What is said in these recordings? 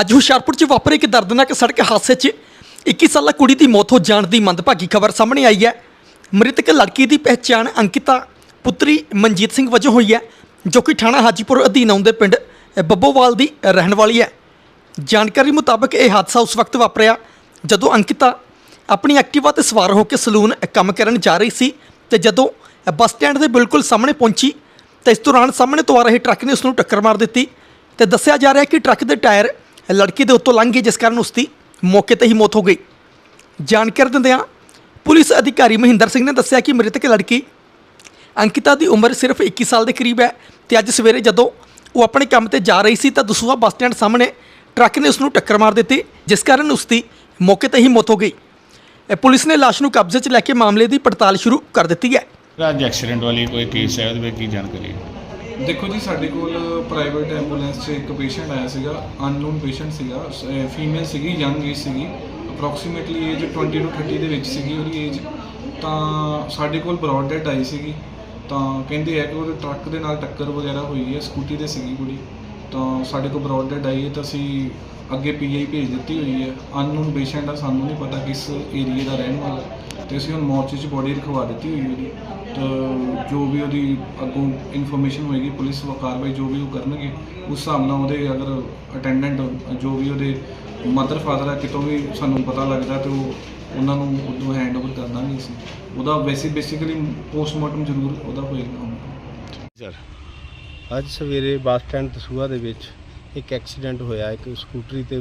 ਅੱਜ ਹੁਸ਼ਿਆਰਪੁਰ 'ਚ ਵਾਪਰੇ ਇੱਕ ਦਰਦਨਾਕ ਸੜਕ ਹਾਦਸੇ 'ਚ 21 ਸਾਲਾ ਕੁੜੀ ਦੀ ਮੌਤ ਹੋ ਜਾਣ ਦੀ ਮੰਦਭਾਗੀ ਖਬਰ ਸਾਹਮਣੇ ਆਈ ਹੈ। ਮ੍ਰਿਤਕ ਲੜਕੀ ਦੀ ਪਹਿਚਾਣ ਅੰਕਿਤਾ ਪੁੱਤਰੀ ਮਨਜੀਤ ਸਿੰਘ ਵਜੋਂ ਹੋਈ ਹੈ, ਜੋ ਕਿ ਥਾਣਾ ਹਾਜੀਪੁਰ ਅਧੀਨ ਆਉਂਦੇ ਪਿੰਡ ਬੱਬੋਵਾਲ ਦੀ ਰਹਿਣ ਵਾਲੀ ਹੈ। ਜਾਣਕਾਰੀ ਮੁਤਾਬਕ ਇਹ ਹਾਦਸਾ ਉਸ ਵਕਤ ਵਾਪਰਿਆ ਜਦੋਂ ਅੰਕਿਤਾ ਆਪਣੀ ਐਕਟਿਵਾ ਤੇ ਸਵਾਰ ਹੋ ਕੇ ਸਲੂਨ ਕੰਮ ਕਰਨ ਜਾ ਰਹੀ ਸੀ ਤੇ ਜਦੋਂ ਬੱਸ ਸਟੈਂਡ ਦੇ ਬਿਲਕੁਲ ਸਾਹਮਣੇ ਪਹੁੰਚੀ ਤੇ ਇਸ ਦੌਰਾਨ ਸਾਹਮਣੇ ਤੋਂ ਆ ਰਹੇ ਟਰੱਕ ਨੇ ਉਸ ਨੂੰ ਟੱਕਰ ਮਾਰ ਦਿੱਤੀ ਤੇ ਦੱਸਿਆ ਜਾ ਰਿਹਾ ਹੈ ਕਿ ਟਰੱਕ ਦੇ ਟਾਇਰ ਲੜਕੀ ਦੇ ਉੱਤੋਂ ਲੰਘ ਗਈ, ਜਿਸ ਕਾਰਨ ਉਸ ਦੀ ਮੌਕੇ ਤੇ ਹੀ ਮੌਤ ਹੋ ਗਈ। ਜਾਣਕਾਰੀ ਦਿੰਦਿਆਂ ਪੁਲਿਸ ਅਧਿਕਾਰੀ ਮਹਿੰਦਰ ਸਿੰਘ ਨੇ ਦੱਸਿਆ ਕਿ ਮ੍ਰਿਤਕ ਲੜਕੀ ਅੰਕਿਤਾ ਦੀ ਉਮਰ ਸਿਰਫ 21 ਸਾਲ ਦੇ ਕਰੀਬ ਹੈ ਤੇ ਅੱਜ ਸਵੇਰੇ ਜਦੋਂ ਉਹ ਆਪਣੇ ਕੰਮ ਤੇ ਜਾ ਰਹੀ ਸੀ ਤਾਂ ਦਸੂਹਾ ਬੱਸ ਸਟੈਂਡ ਸਾਹਮਣੇ ਟਰੱਕ ਨੇ ਉਸ ਨੂੰ ਟੱਕਰ ਮਾਰ ਦਿੱਤੀ, ਜਿਸ ਕਾਰਨ ਉਸ ਦੀ ਮੌਕੇ ਤੇ ਹੀ ਮੌਤ ਹੋ ਗਈ। ਪੁਲਿਸ ਨੇ ਲਾਸ਼ ਨੂੰ ਕਬਜ਼ੇ 'ਚ ਲੈ ਕੇ ਮਾਮਲੇ ਦੀ ਪੜਤਾਲ ਸ਼ੁਰੂ ਕਰ ਦਿੱਤੀ ਹੈ। ਅੱਜ ਐਕਸੀਡੈਂਟ ਵਾਲੀ ਕੋਈ ਕੇਸ ਹੈ, ਉਹਦੇ ਵਿੱਚ ਕੀ ਜਾਣਕਾਰੀ ਹੈ? ਦੇਖੋ ਜੀ, ਸਾਡੇ ਕੋਲ ਪ੍ਰਾਈਵੇਟ ਐਂਬੂਲੈਂਸ 'ਚ ਇੱਕ ਪੇਸ਼ੈਂਟ ਆਇਆ ਸੀਗਾ ਅਨਨੋਨ ਪੇਸ਼ੈਂਟ ਸੀਗਾ ਫੀਮੇਲ ਸੀਗੀ ਯੰਗ ਏਜ ਸੀਗੀ। ਅਪਰੋਕਸੀਮੇਟਲੀ ਏਜ 20 ਤੋਂ 30 ਦੇ ਵਿੱਚ ਸੀਗੀ ਉਹਦੀ ਏਜ ਤਾਂ ਸਾਡੇ ਕੋਲ ਬ੍ਰੌਡ ਡੈਡ ਆਈ ਸੀਗੀ। ਤਾਂ ਕਹਿੰਦੇ ਆ ਕਿ ਉਹਦੇ ਟਰੱਕ ਦੇ ਨਾਲ ਟੱਕਰ ਵਗੈਰਾ ਹੋਈ ਹੈ ਸਕੂਟੀ ਤੇ ਸੀਗੀ ਕੁੜੀ। ਤਾਂ ਸਾਡੇ ਕੋਲ ਬ੍ਰੌਡ ਡੈਡ ਆਈ ਹੈ ਤਾਂ ਅਸੀਂ ਅੱਗੇ ਪੀਆਈ ਭੇਜ ਦਿੱਤੀ ਹੋਈ ਹੈ। ਅਨਨੋਨ ਪੇਸ਼ੈਂਟ ਆ, ਸਾਨੂੰ ਨਹੀਂ ਪਤਾ ਕਿਸ ਏਰੀਏ ਦਾ ਰਹਿਣ ਵਾਲਾ। ਤੇ ਅਸੀਂ ਹੁਣ ਮੋਰਚੇ 'ਚ ਬੋਡੀ ਰਖਵਾ ਦਿੱਤੀ ਹੋਈ ਹੈ ਉਹਦੀ। ਜੋ ਵੀ ਉਹਦੀ ਅੱਗੋਂ ਇਨਫੋਰਮੇਸ਼ਨ ਹੋਏਗੀ, ਪੁਲਿਸ ਵ ਕਾਰਵਾਈ ਜੋ ਵੀ ਉਹ ਕਰਨਗੇ, ਉਸ ਹਿਸਾਬ ਨਾਲ ਉਹਦੇ ਅਗਰ ਅਟੈਂਡੈਂਟ ਜੋ ਵੀ ਉਹਦੇ ਮਦਰ ਫਾਦਰ ਆ, ਕਿਤੋਂ ਵੀ ਸਾਨੂੰ ਪਤਾ ਲੱਗਦਾ ਤੇ ਉਹ ਉਹਨਾਂ ਨੂੰ ਉਦੋਂ ਹੈਂਡ ਓਵਰ ਕਰ ਦਾਂਗੇ ਅਸੀਂ ਉਹਦਾ ਵੈਸੇ ਬੇਸਿਕਲੀ ਪੋਸਟਮਾਰਟਮ ਜ਼ਰੂਰ ਉਹਦਾ ਹੋਏਗਾ। ਸਰ ਅੱਜ ਸਵੇਰੇ ਬੱਸ ਸਟੈਂਡ ਦਸੂਹਾ ਦੇ ਵਿੱਚ ਇੱਕ ਐਕਸੀਡੈਂਟ ਹੋਇਆ, ਇੱਕ ਸਕੂਟਰੀ ਤੇ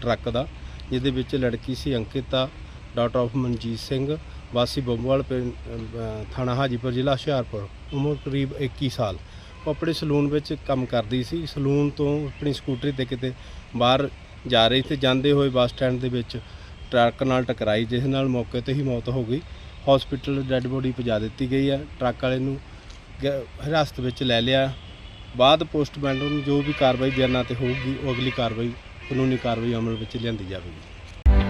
ਟਰੱਕ ਦਾ, ਜਿਹਦੇ ਵਿੱਚ ਲੜਕੀ ਸੀ ਅੰਕਿਤਾ ਡਾਟਰ ਆਫ ਮਨਜੀਤ ਸਿੰਘ ਵਾਸੀ ਬੰਬਵਾਲ ਪਿੰਡ ਥਾਣਾ ਹਾਜੀਪੁਰ ਜ਼ਿਲ੍ਹਾ ਹੁਸ਼ਿਆਰਪੁਰ, ਉਮਰ ਕਰੀਬ 21 ਸਾਲ। ਉਹ ਆਪਣੇ ਸਲੂਨ ਵਿੱਚ ਕੰਮ ਕਰਦੀ ਸੀ। ਸਲੂਨ ਤੋਂ ਆਪਣੀ ਸਕੂਟਰੀ ਤੇ ਕਿਤੇ ਬਾਹਰ ਜਾ ਰਹੀ ਤੇ ਜਾਂਦੇ ਹੋਏ ਬੱਸ ਸਟੈਂਡ ਦੇ ਵਿੱਚ ਟਰੱਕ ਨਾਲ ਟਕਰਾਈ, ਜਿਸ ਨਾਲ ਮੌਕੇ ਤੇ ਹੀ ਮੌਤ ਹੋ ਗਈ। ਹਸਪੀਟਲ ਡੈੱਡ ਬੋਡੀ ਪਹੁੰਚਾ ਦਿੱਤੀ ਗਈ ਹੈ। ਟਰੱਕ ਵਾਲੇ ਨੂੰ ਗ- ਹਿਰਾਸਤ ਵਿੱਚ ਲੈ ਲਿਆ। ਬਾਅਦ ਪੋਸਟਮਾਰਟਮ ਜੋ ਵੀ ਕਾਰਵਾਈ ਬਿਆਨਾਂ ਤੇ ਹੋਊਗੀ, ਉਹ ਅਗਲੀ ਕਾਰਵਾਈ, ਕਾਨੂੰਨੀ ਕਾਰਵਾਈ ਅਮਲ ਵਿੱਚ ਲਿਆਂਦੀ ਜਾਵੇਗੀ।